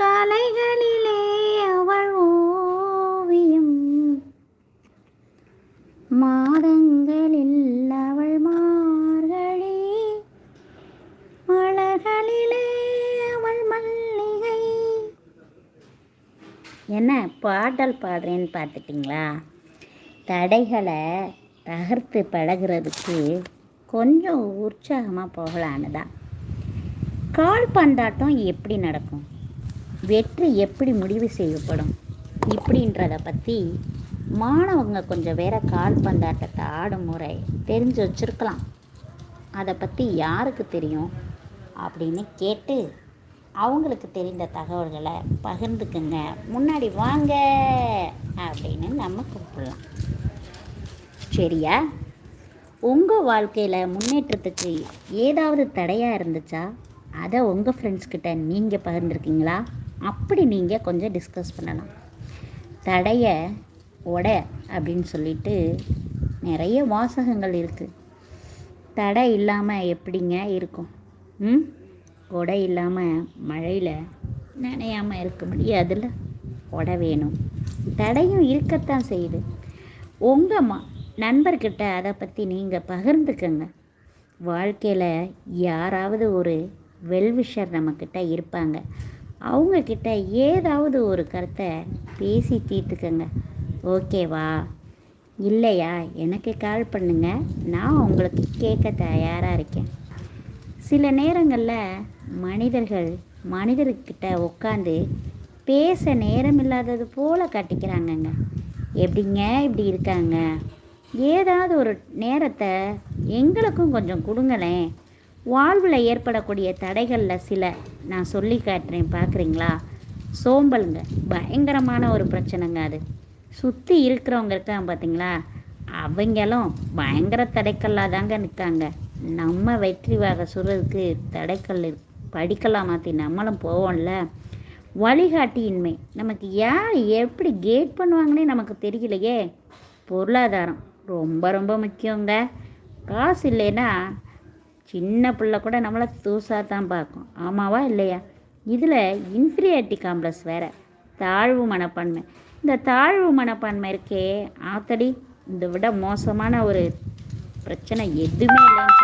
கலைகளிலே அவள் ஓவியம். மாதங்களில் அவள் மார்கழி மலர்களிலே அவள் மல்லிகை. என்ன பாடல் பாடுறேன்னு பார்த்துட்டிங்களா? தடைகளை தகர்த்து பழகிறதுக்கு கொஞ்சம் உற்சாகமாக போகலான்னு தான். கால் பந்தாட்டம் எப்படி நடக்கும்? வெற்றி எப்படி முடிவு செய்யப்படும்? இப்படின்றத பற்றி மாணவங்க கொஞ்சம் வேற கால்பந்தாட்டத்தை ஆடும் முறை தெரிஞ்சு வச்சுருக்கலாம். அதை பற்றி யாருக்கு தெரியும்? அப்படின்னு கேட்டு அவங்களுக்கு தெரிந்த தகவல்களை பகிர்ந்துக்குங்க. முன்னாடி வாங்க அப்படின்னு நம்ம கூப்பிடலாம். சரியா? உங்கள் வாழ்க்கையில் முன்னேற்றத்துக்கு ஏதாவது தடையாக இருந்துச்சா? அதை உங்கள் ஃப்ரெண்ட்ஸ்கிட்ட நீங்கள் பகிர்ந்துருக்கீங்களா? அப்படி நீங்கள் கொஞ்சம் டிஸ்கஸ் பண்ணலாம். தடையை உட அப்படின்னு சொல்லிட்டு நிறைய வாசகங்கள் இருக்குது தடை இல்லாமல் எப்படிங்க இருக்கும்? ம்? உடை இல்லாமல் மழையில் நனையாமல் இருக்க முடியாதுல்ல? உடை வேணும். தடையும் இருக்கத்தான் செய்யுது. உங்கள் மா நண்பர்கிட்ட அதை பற்றி நீங்கள் பகிர்ந்துக்கங்க. வாழ்க்கையில் யாராவது ஒரு வெல்விஷர் நம்மக்கிட்ட இருப்பாங்க. அவங்கக்கிட்ட ஏதாவது ஒரு கருத்தை பேசி தீர்த்துக்கங்க. ஓகேவா? இல்லையா? எனக்கு கால் பண்ணுங்க. நான் உங்களுக்கு கேட்க தயாராக இருக்கேன். சில நேரங்களில் மனிதர்கள் மனிதர்கிட்ட உட்காந்து பேச நேரம் இல்லாதது போல் காட்டிக்கிறாங்கங்க. எப்படிங்க இப்படி இருக்காங்க? ஏதாவது ஒரு நேரத்தை எங்களுக்கும் கொஞ்சம் கொடுங்களேன். வாழ்வில் ஏற்படக்கூடிய தடைகளில் சில நான் சொல்லி காட்டுறேன் பார்க்குறீங்களா? சோம்பலுங்க பயங்கரமான ஒரு பிரச்சனைங்க அது. சுற்றி இருக்கிறவங்க இருக்காங்க பார்த்தீங்களா அவங்களும் பயங்கர தடைக்கல்லாக தாங்க நிற்காங்க நம்ம வெற்றி வாக சுடுறதுக்கு தடைக்கல் படிக்கலாம் மாற்றி நம்மளும் போவோம்ல. வழிகாட்டியின்மை நமக்கு யார் எப்படி கேட் பண்ணுவாங்கன்னே நமக்கு தெரியலையே. பொருளாதாரம் ரொம்ப ரொம்ப முக்கியங்க. காசு இல்லைன்னா சின்ன பிள்ளை கூட நம்மளை தூசாக தான் பார்க்கும். ஆமாவா இல்லையா? இதில் இன்ஃபீரியாரிட்டி காம்ப்ளெக்ஸ் வேறு. தாழ்வு மனப்பான்மை. இந்த தாழ்வு மனப்பான்மை இருக்கே ஆத்தடி இதை விட மோசமான ஒரு பிரச்சனை எதுவுமே இல்லைன்னு